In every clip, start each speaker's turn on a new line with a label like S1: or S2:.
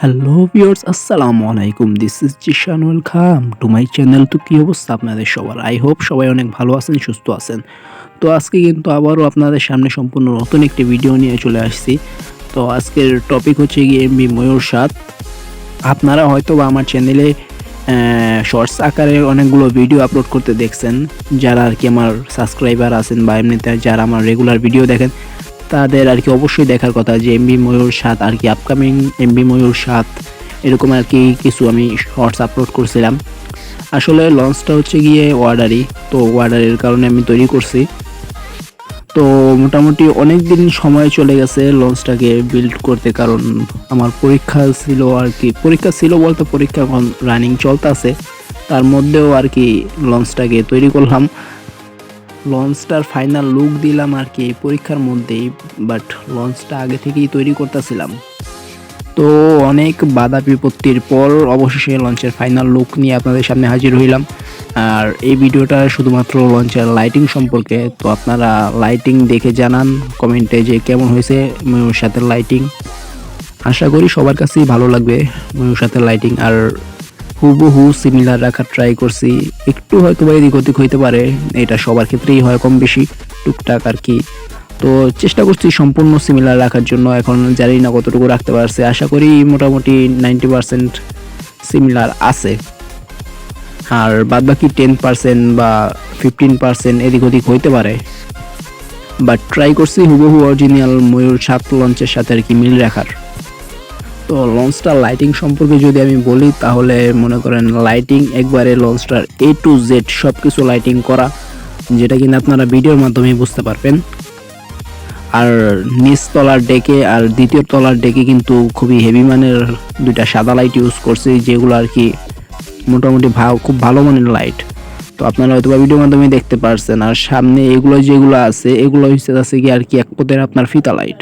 S1: Hello viewers আসসালামু আলাইকুম this is Zeeshan welcome to my channel তো কী অবস্থা আপনাদের সবার? আই হোপ সবাই অনেক ভালো আছেন, সুস্থ আছেন। তো আজকে কিন্তু আবারও আপনাদের সামনে সম্পূর্ণ নতুন একটি ভিডিও নিয়ে চলে আসছি। তো আজকের টপিক হচ্ছে গিয়ে এমবি ময়ূর সাত আপনারা হয়তো বা আমার চ্যানেলে শর্টস আকারে অনেকগুলো ভিডিও আপলোড করতে দেখছেন। যারা আর কি আমার সাবস্ক্রাইবার আছেন বা এমনিতে যারা আমার রেগুলার ভিডিও দেখেন তাদের আর কি অবশ্যই দেখার কথা যে এমবি ময়ূর সাত আর কি আপকামিং এমবি ময়ূর সাত, এরকম আর কি কিছু আমি শর্টস আপলোড করছিলাম। আসলে লঞ্চটা হচ্ছে গিয়ে ওয়ার্ডারি তো ওয়ার্ডারের কারণে আমি তৈরি করছি। তো মোটামুটি অনেক দিন সময় চলে গেছে লঞ্চটাকে বিল্ড করতে, কারণ আমার পরীক্ষা ছিল আর কি, পরীক্ষা ছিল বলতে পরীক্ষা এখন রানিং চলতেছে। তার মধ্যেও আর কি লঞ্চটাকে তৈরি করলাম। লঞ্চটার ফাইনাল লুক দিলাম আর কি এই পরীক্ষার মধ্যেই বাট লঞ্চটা আগে থেকেই তৈরি করতেছিলাম। তো অনেক বাধা বিপত্তির পর অবশেষে লঞ্চের ফাইনাল লুক নিয়ে আপনাদের সামনে হাজির হইলাম। আর এই ভিডিওটা শুধুমাত্র লঞ্চের লাইটিং সম্পর্কে, তো আপনারা লাইটিং দেখে জানান, কমেন্টে যে কেমন হয়েছে ময়ূর সাথে লাইটিং আশা করি সবার কাছেই ভালো লাগবে ময়ূর সাথে লাইটিং আর হুবহু সিমিলার রাখার ট্রাই করছি। একটু হয়তো বা এদিক ওদিক হইতে পারে, এটা সবার ক্ষেত্রেই হয় কম বেশি, টুকটাক আর কি। তো চেষ্টা করছি সম্পূর্ণ সিমিলার রাখার জন্য, এখন জানি না কতটুকু রাখতে পারছে। আশা করি মোটামুটি নাইনটি পার্সেন্ট সিমিলার আছে। আর বাদ বাকি টেন পার্সেন্ট বা ফিফটিন পার্সেন্ট এদিক ওদিক হইতে পারে। বাট ট্রাই করছি হুবহু অরিজিনাল ময়ূর সাত লঞ্চের সাথে আর কি মিল রাখার। তো লঞ্চটার লাইটিং সম্পর্কে যদি আমি বলি, তাহলে মনে করেন লাইটিং একবারে লঞ্চটার এ টু জেড সব কিছু লাইটিং করা, যেটা কিনা আপনারা ভিডিওর মাধ্যমে বুঝতে পারবেন। আর তলার ডেকে আর দ্বিতীয় তলার ডেকে কিন্তু খুবই হেভি মানের দুইটা সাদা লাইট ইউজ করছি, যেগুলো আর কি মোটামুটি খুব ভালো মানের লাইট তো আপনারা হয়তো ভিডিওর মাধ্যমে দেখতে পারছেন। আর সামনে এগুলো যেগুলো আছে, এগুলো হচ্ছে আছে কি আর কি এক পদের আপনার ফিতা লাইট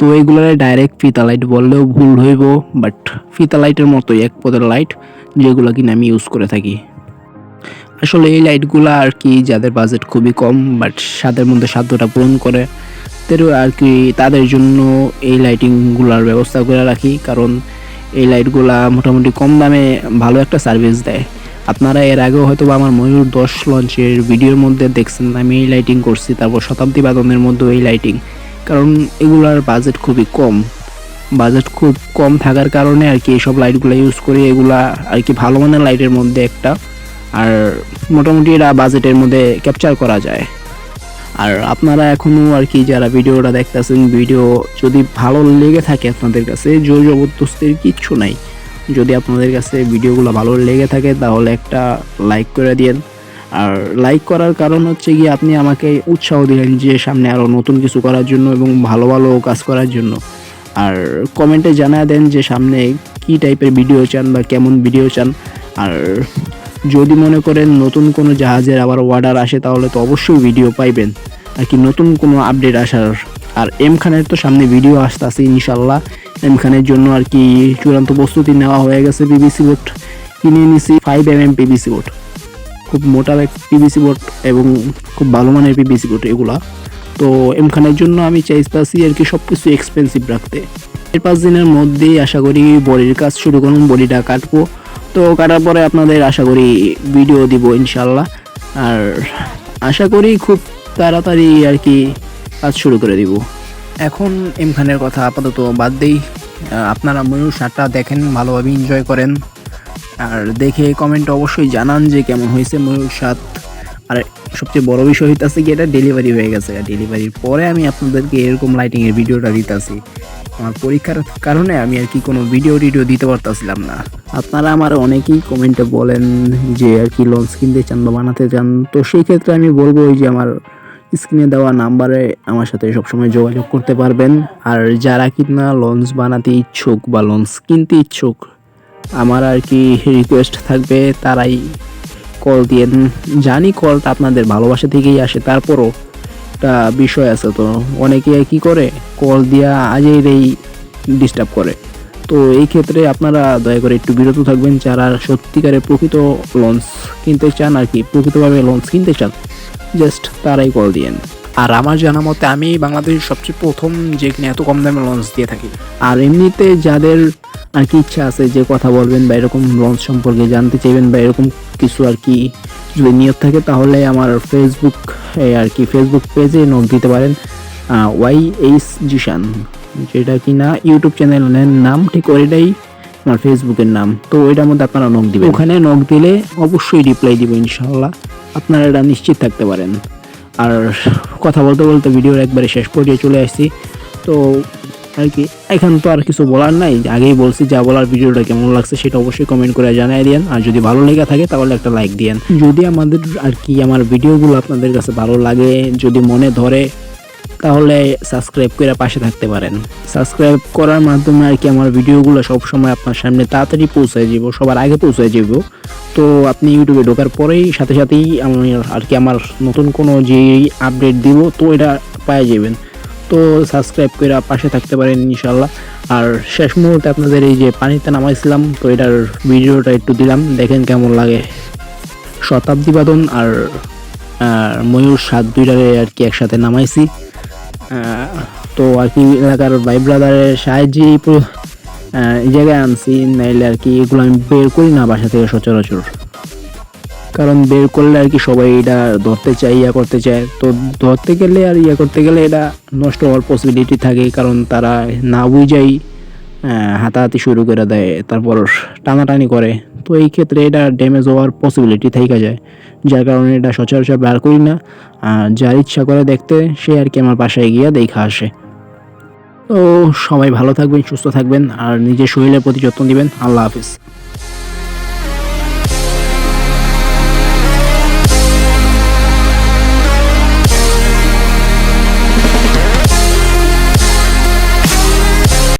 S1: তো এগুলোর ডাইরেক্ট ফিতা লাইট বললেও ভুল হইব বাট ফিতা লাইটের মতোই এক পদের লাইট যেগুলো কিনা আমি ইউজ করে থাকি। আসলে এই লাইটগুলো আর কি যাদের বাজেট খুবই কম বাট স্বাদের মধ্যে সাধ্যটা পূরণ করে তাদের আর কি তাদের জন্য এই লাইটিংগুলোর ব্যবস্থা করে রাখি, কারণ এই লাইটগুলা মোটামুটি কম দামে ভালো একটা সার্ভিস দেয়। আপনারা এর আগেও হয়তো আমার ময়ূর দশ লঞ্চের ভিডিওর মধ্যে দেখছেন, আমি এই লাইটিং করছি, তারপর শতাব্দী বাদনের মধ্যেও এই লাইটিং কারণ এগুলার বাজেট খুবই কম। বাজেট খুব কম থাকার কারণে আর কি এইসব লাইটগুলো ইউজ করি, এগুলা আর কি ভালো মানের লাইটের মধ্যে একটা। আর মোটামুটি এরা বাজেটের মধ্যে ক্যাপচার করা যায়। আর আপনারা এখনও আর কি যারা ভিডিওটা দেখতেছেন, ভিডিও যদি ভালো লেগে থাকে আপনাদের কাছে জোর জবরদস্তির কিচ্ছু নাই। যদি আপনাদের কাছে ভিডিওগুলো ভালো লেগে থাকে, তাহলে একটা লাইক করে দিন আর লাইক করার কারণ হচ্ছে গিয়ে আপনি আমাকে উৎসাহ দিলেন যে সামনে আরও নতুন কিছু করার জন্য এবং ভালো ভালো কাজ করার জন্য। আর কমেন্টে জানা দেন যে সামনে কি টাইপের ভিডিও চান বা কেমন ভিডিও চান। আর যদি মনে করেন নতুন কোনো জাহাজের আবার অর্ডার আসে তাহলে তো অবশ্যই ভিডিও পাইবেন। আর কি নতুন কোনো আপডেট আসার। আর এম খানের তো সামনে ভিডিও আসতে আসে ইনশাল্লাহ এম খানের জন্য আর কি চূড়ান্ত প্রস্তুতি নেওয়া হয়ে গেছে পিবিসি বোর্ড কিনে নিছি five M M PVC board খুব মোটা পিবিসি বোর্ড এবং খুব ভালো মানের পিবিসি বোর্ড এগুলা। তো এম খানের জন্য আমি চাইতেছি আর কি সব কিছু এক্সপেন্সিভ রাখতে। এর পাঁচ দিনের মধ্যেই আশা করি বডির কাজ শুরু করুন, বডিটা কাটবো। তো কাটার পরে আপনাদের আশা করি ভিডিও দিব ইনশাল্লাহ আর আশা করি খুব তাড়াতাড়ি আর কি কাজ শুরু করে দিব। এখন এমখানের কথা আপাতত বাদ দেই। আপনারা ময়ূর শার্টটা দেখেন, ভালোভাবে এনজয় করেন। আর দেখে কমেন্ট অবশ্যই জানান যে কেমন হয়েছে ময়ূর সাত। আর সবচেয়ে বড় বিষয় হইতেছে কি, এটা ডেলিভারি হয়ে গেছে। ডেলিভারির পরে আমি আপনাদেরকে এরকম লাইটিং এর ভিডিওটা দিতেছি। আমার পরীক্ষার কারণে আমি আর কি কোনো ভিডিও টিডিও দিতে পারতাছিলাম না। আপনারা আমার অনেকেই কমেন্টে বলেন যে আর কি লঞ্চ কিনতে চান বা বানাতে চান। তো সেই ক্ষেত্রে আমি বলব ওই যে আমার স্ক্রিনে দেওয়া নাম্বারে আমার সাথে সবসময় যোগাযোগ করতে পারবেন। আর যারা কিনা লঞ্চ বানাতে ইচ্ছুক বা লঞ্চ কিনতে ইচ্ছুক আমার আর কি রিকোয়েস্ট থাকবে, তারাই কল দিয়ে জানি কলটা আপনাদের ভালোবাসা থেকেই আসে, তারপরও একটা বিষয় আছে তো। অনেকে কি করে? কল দিয়া আজেই ডিস্টার্ব করে। তো এই ক্ষেত্রে আপনারা দয়া করে একটু বিরত থাকবেন, যারা সত্যিকারের প্রকৃত লঞ্চ কিনতে চান আর কি, প্রকৃতভাবে লঞ্চ কিনতে চান জাস্ট তারাই কল দিয়েন আর আমার জানা মতে আমি বাংলাদেশের সবচেয়ে প্রথম যে কিনা এত কম দামে লঞ্চ দিয়ে থাকি। আর এমনিতে যাদের আর কি ইচ্ছা আছে যে কথা বলবেন বা এরকম লঞ্চ সম্পর্কে জানতে চাইবেন বা এরকম কিছু আর কি যদি নিয়ত থাকে তাহলে আমার ফেসবুক আর কি ফেসবুক পেজে নোট দিতে পারেন। ওয়াই এইচ জিশান যেটা কি না ইউটিউব চ্যানেলের নাম ঠিক ওইটাই আমার ফেসবুকের নাম। তো ওইটার মধ্যে আপনারা নক দিবেন। ওখানে নক দিলে অবশ্যই রিপ্লাই দিব ইনশাল্লাহ আপনারা এটা নিশ্চিত থাকতে পারেন। আর কথা বলতে বলতে ভিডিওর একবারে শেষ পর্যায়ে চলে আসছি। তো আর কি, এখন তো আর কিছু বলার নাই। আগেই বলছি যা বলার ভিডিওটা কেমন লাগছে সেটা অবশ্যই কমেন্ট করে জানাই দেন আর যদি ভালো লেগে থাকে তাহলে একটা লাইক দিয়েন। যদি আমাদের আর কি আমার ভিডিওগুলো আপনাদের কাছে ভালো লাগে, যদি মনে ধরে তাহলে সাবস্ক্রাইব করে পাশে থাকতে পারেন। সাবস্ক্রাইব করার মাধ্যমে আর কি আমার ভিডিওগুলো সবসময় আপনার সামনে তাড়াতাড়ি পৌঁছে যাব সবার আগে পৌঁছে যাব তো আপনি ইউটিউবে ঢোকার পরেই সাথে সাথেই আমি আর কি আমার নতুন কোনো যে আপডেট দিব, তো এটা পাওয়া যাবেন। তো সাবস্ক্রাইব করে পাশে থাকতে পারেন ইনশাল্লাহ আর শেষ মুহূর্তে আপনাদের এই যে পানিতে নামাইছিলাম, তো এটার ভিডিওটা একটু দিলাম, দেখেন কেমন লাগে। শতাব্দী বাদন আর ময়ূর সাত দুইটারে আর কি একসাথে নামাইছি। তো আর কি এলাকার ভাই ব্রাদারের সাহায্যে এই জায়গায় আনছি, নাইলে আর কি এগুলো আমি বের করি না বাসা থেকে সচরাচর। কারণ বের করলে আর কি সবাই এটা ধরতে চায়, ইয়া করতে চায়। তো ধরতে গেলে আর ইয়া করতে গেলে এটা নষ্ট হওয়ার পসিবিলিটি থাকে, কারণ তারা না বুঝাই হাতাহাতি শুরু করে দেয়, তারপর টানাটানি করে। তো এই ক্ষেত্রে এটা ড্যামেজ হওয়ার পসিবিলিটি থেকে যায়। যার কারণে এটা সচরাচর বার করি না। আর যার ইচ্ছা করে দেখতে, সে আর কি আমার বাসায় গিয়ে দেখা আসে। তো সবাই ভালো থাকবেন, সুস্থ থাকবেন, আর নিজের শরীরের প্রতি যত্ন দিবেন আল্লাহ হাফিজ।